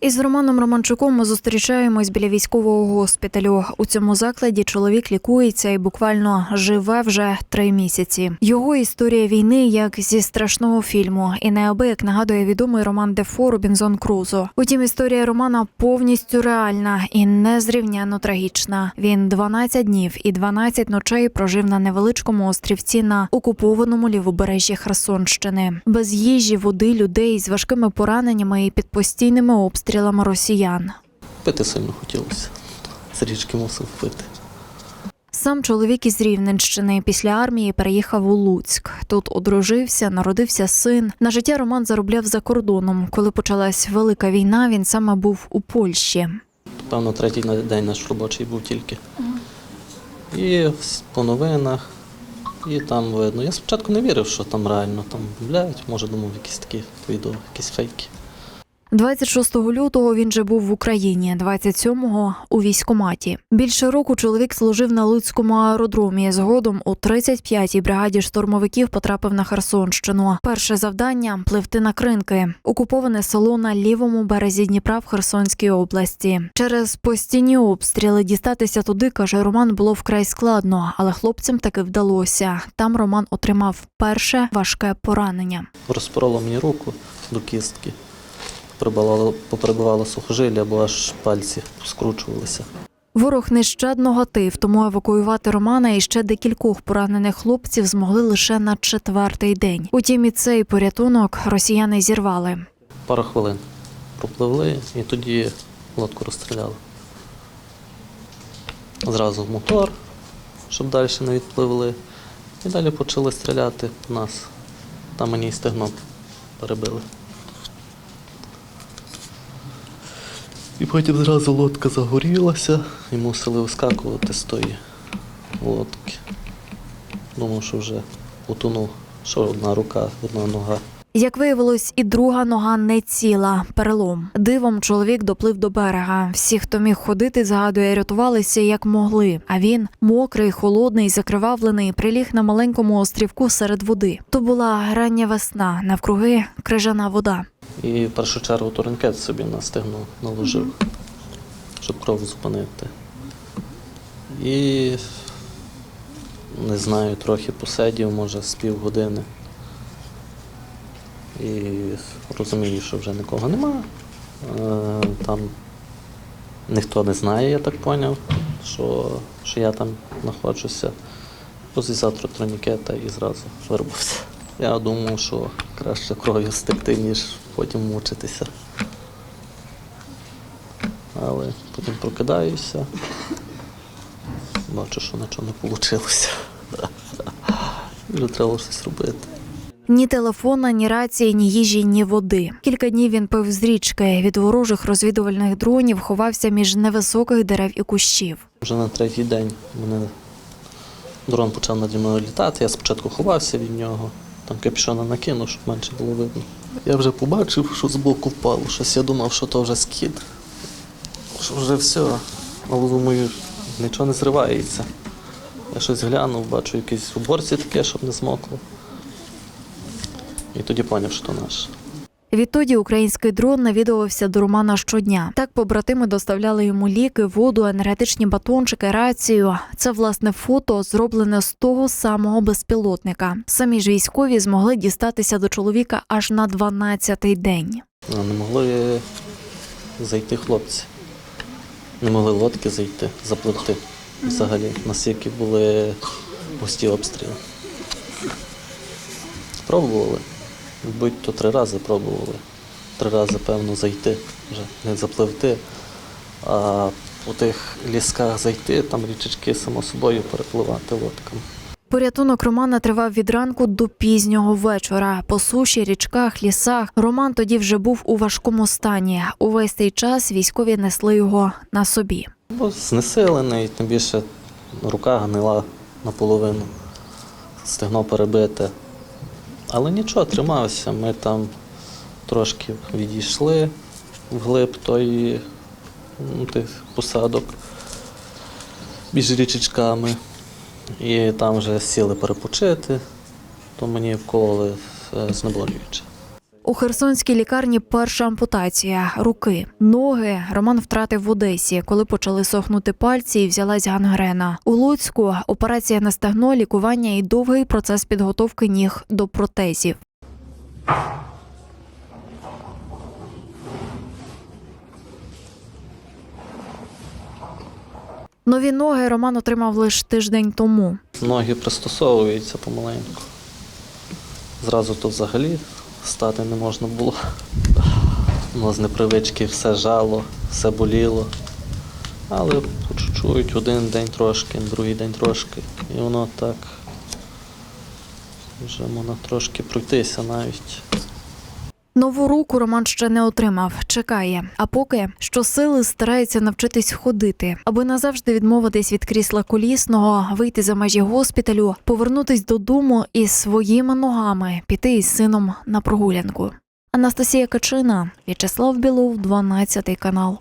Із Романом Романчуком ми зустрічаємось біля військового госпіталю. У цьому закладі чоловік лікується і буквально живе вже три місяці. Його історія війни як зі страшного фільму, і неабияк нагадує відомий роман Дефо Робінзон Крузо. Утім, історія Романа повністю реальна і незрівняно трагічна. Він 12 днів і 12 ночей прожив на невеличкому острівці на окупованому лівобережжі Херсонщини, без їжі, води, людей з важкими пораненнями і під постійними обстрілами росіян. Пити сильно хотілося. З річки мусив пити. Сам чоловік із Рівненщини після армії переїхав у Луцьк. Тут одружився, народився син. На життя Роман заробляв за кордоном. Коли почалась велика війна, він саме був у Польщі. Певно, третій день наш робочий був тільки. І по новинах, і там видно. Я спочатку не вірив, що там реально там блядь, може думав якісь такі відео, якісь фейки. 26 лютого він же був в Україні, 27-го – у військкоматі. Більше року чоловік служив на Луцькому аеродромі. Згодом у 35-й бригаді штурмовиків потрапив на Херсонщину. Перше завдання пливти на кринки. Окуповане село на лівому березі Дніпра в Херсонській області. Через постійні обстріли дістатися туди, каже Роман, було вкрай складно, але хлопцям таки вдалося. Там Роман отримав перше важке поранення. Розпороло мені руку до кістки, прибивало, поприбивало сухожилля, бо аж пальці скручувалися. Ворог нещадно гатив, тому евакуювати Романа і ще декількох поранених хлопців змогли лише на четвертий день. Утім, і цей порятунок росіяни зірвали. Пару хвилин пропливли і тоді лодку розстріляли. Зразу в мотор, щоб далі не відпливли. І далі почали стріляти в нас. Там мені і стегно перебили. І потім зразу лодка загорілася і мусили вискакувати з тої лодки. Думав, що вже утонув, що одна рука, одна нога. Як виявилось, і друга нога не ціла, перелом. Дивом чоловік доплив до берега. Всі, хто міг ходити, згадує, рятувалися як могли. А він, мокрий, холодний, закривавлений, приліг на маленькому острівку серед води. То була рання весна, навкруги крижана вода. І в першу чергу турникет собі на стегно наложив, щоб кров зупинити. І не знаю, трохи посидів, може, з півгодини. І розумію, що вже нікого нема. Е, Там ніхто не знає, я так зрозумів, що, що я там знаходжуся. Розв'язав турнікета і зразу виробився. Я думав, що краще кров'ю стекти, ніж потім мучитися. Але потім прокидаюся, бачу, що нічого не вийшло. Вже треба щось робити. Ні телефона, ні рації, ні їжі, ні води. Кілька днів він пив з річки. Від ворожих розвідувальних дронів ховався між невисоких дерев і кущів. Вже на третій день мене дрон почав наді мною літати. Я спочатку ховався від нього, там капюшона накинув, щоб менше було видно. Я вже побачив, що збоку впало щось. Я думав, що то вже скид, що вже все. Але думаю, нічого не зривається. Я щось глянув, бачу якісь уборці таке, щоб не змокло. І тоді зрозумів, що то наш. Відтоді український дрон навідувався до Романа щодня. Так побратими доставляли йому ліки, воду, енергетичні батончики, рацію. Це власне фото зроблене з того самого безпілотника. Самі ж військові змогли дістатися до чоловіка аж на 12-й день. Ну, Не могли зайти хлопці. Не могли лодки зайти, запливти взагалі, наскільки були густі обстріли. Пробували. Будь то три рази пробували. Три рази, певно, зайти, вже не запливти. А у тих лісках зайти, там річечки само собою перепливати лодками. Порятунок Романа тривав від ранку до пізнього вечора. По суші, річках, лісах. Роман тоді вже був у важкому стані. Увесь цей час військові несли його на собі. Бо знесилений, тим більше рука гнила наполовину, стегно перебите. Але нічого, тримався. Ми там трошки відійшли вглиб тої ну, тих посадок між річечками. І там вже сіли перепочити, то мені вкололи знеболюючи. знеболююче. У Херсонській лікарні перша ампутація руки. Ноги Роман втратив в Одесі, коли почали сохнути пальці і взялась гангрена. У Луцьку операція на стегно, лікування і довгий процес підготовки ніг до протезів. Нові ноги Роман отримав лише тиждень тому. Ноги пристосовуються помаленьку. Зразу то взагалі стати не можна було. Ну, з непривички все жало, все боліло. Але по чуть-чуть, один день трошки, другий день трошки. І воно так вже можна трошки пройтися навіть. Нову руку Роман ще не отримав, чекає. А поки щосили старається навчитись ходити, аби назавжди відмовитись від крісла колісного, вийти за межі госпіталю, повернутись додому і своїми ногами піти із сином на прогулянку. Анастасія Качина, В'ячеслав Білов, 12 канал.